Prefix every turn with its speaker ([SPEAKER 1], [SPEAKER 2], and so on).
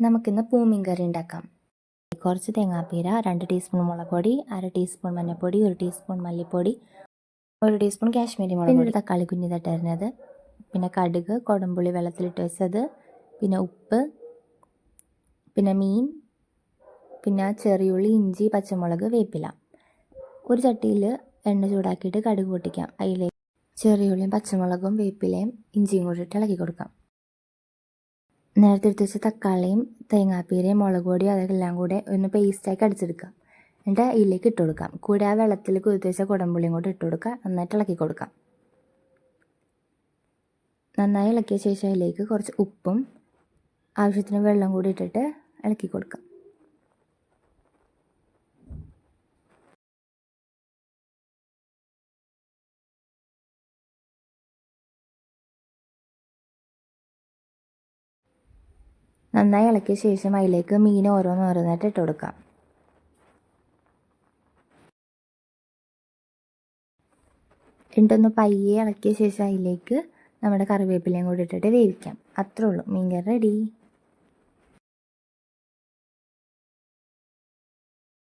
[SPEAKER 1] നമുക്കിന്ന് പൂമീൻ കറി ഉണ്ടാക്കാം. കുറച്ച് തേങ്ങാപ്പീര രണ്ട് ടീസ്പൂൺ മുളക് പൊടി അര ടീസ്പൂൺ മഞ്ഞൾപ്പൊടി ഒരു ടീസ്പൂൺ മല്ലിപ്പൊടി ഒരു ടീസ്പൂൺ കാശ്മീരി മുളക് പിന്നെ തക്കാളി കുഞ്ഞി പിന്നെ കടുക് കുടംപുളി വെള്ളത്തിലിട്ട് വെച്ചത് പിന്നെ ഉപ്പ് പിന്നെ മീൻ പിന്നെ ചെറിയുള്ളി ഇഞ്ചി പച്ചമുളക് വേപ്പില. ഒരു ചട്ടിയിൽ എണ്ണ ചൂടാക്കിയിട്ട് കടുക് പൊട്ടിക്കാം. അതിലേക്ക് ചെറിയുള്ളിയും പച്ചമുളകും വേപ്പിലയും ഇഞ്ചിയും കൂടി ഇട്ട് ഇളക്കി കൊടുക്കാം. നേരത്തെ എടുത്ത് വെച്ച തക്കാളിയും തേങ്ങാപ്പീരയും മുളക് പൊടിയും അതെല്ലാം കൂടെ ഒന്ന് പേസ്റ്റാക്കി അടിച്ചെടുക്കാം എന്നിട്ട് ഇതിലേക്ക് ഇട്ട് കൊടുക്കാം. കൂടെ ആ വെള്ളത്തിൽ കുതിർത്ത് വെച്ച കുടംപുളിയും കൂടെ ഇട്ട് കൊടുക്കുക. നന്നായിട്ട് ഇളക്കി കൊടുക്കാം. നന്നായി ഇളക്കിയ ശേഷം അതിലേക്ക് കുറച്ച് ഉപ്പും ആവശ്യത്തിന് വെള്ളം കൂടി ഇട്ടിട്ട് ഇളക്കി കൊടുക്കാം. നന്നായി ഇളക്കിയ ശേഷം അതിലേക്ക് മീൻ ഓരോന്ന് ഓരോന്നായിട്ട് ഇട്ട് കൊടുക്കാം. എന്നിട്ടൊന്ന് പയ്യെ ഇളക്കിയ ശേഷം അതിലേക്ക് നമ്മുടെ കറിവേപ്പിലയും കൂടി ഇട്ടിട്ട് വേവിക്കാം. അത്രേ ഉള്ളൂ. മീൻ കറി റെഡി